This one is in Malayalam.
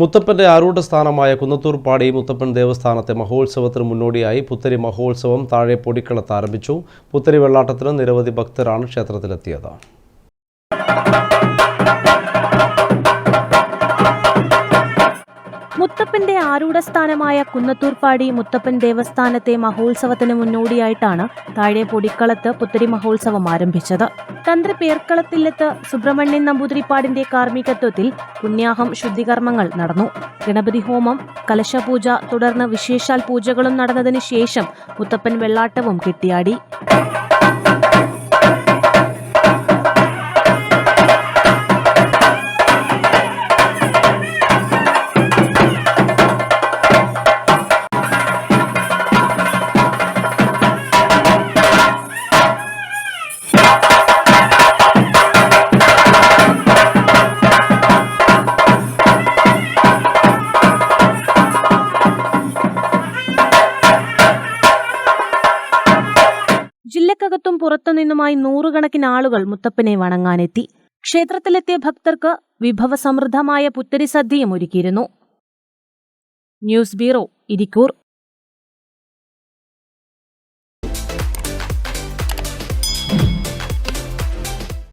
മുത്തപ്പന്റെ ആരൂഢ സ്ഥാനമായ കുന്നത്തൂർപ്പാടി മുത്തപ്പൻ ദേവസ്ഥാനത്തെ മഹോത്സവത്തിന് മുന്നോടിയായി പുത്തരി മഹോത്സവം താഴെ പൊടിക്കളത്ത് ആരംഭിച്ചു. പുത്തരി വെള്ളാട്ടത്തിന് നിരവധി ഭക്തരാണ് ക്ഷേത്രത്തിലെത്തിയത്. മുത്തപ്പന്റെ ആരൂഢസ്ഥാനമായ കുന്നത്തൂർപ്പാടി മുത്തപ്പൻ ദേവസ്ഥാനത്തെ മഹോത്സവത്തിന് മുന്നോടിയായിട്ടാണ് താഴെ പൊടിക്കളത്ത് പുത്തരി മഹോത്സവം ആരംഭിച്ചത്. തന്ത്രി പേർക്കളത്തിലെത്ത് സുബ്രഹ്മണ്യൻ നമ്പൂതിരിപ്പാടിന്റെ കാർമ്മികത്വത്തിൽ പുണ്യാഹം ശുദ്ധികർമ്മങ്ങൾ നടന്നു. ഗണപതി ഹോമം കലശപൂജ തുടർന്ന് വിശേഷാൽ പൂജകളും നടന്നതിന് ശേഷം മുത്തപ്പൻ വെള്ളാട്ടവും കെട്ടിയാടി. ജില്ലക്കകത്തും പുറത്തുനിന്നുമായി നൂറുകണക്കിന് ആളുകൾ മുത്തപ്പനെ വണങ്ങാനെത്തി. ക്ഷേത്രത്തിലെത്തിയ ഭക്തർക്ക് വിഭവസമൃദ്ധമായ പുത്തരി സദ്യയും ഒരുക്കിയിരുന്നു. News bureau Irikkur.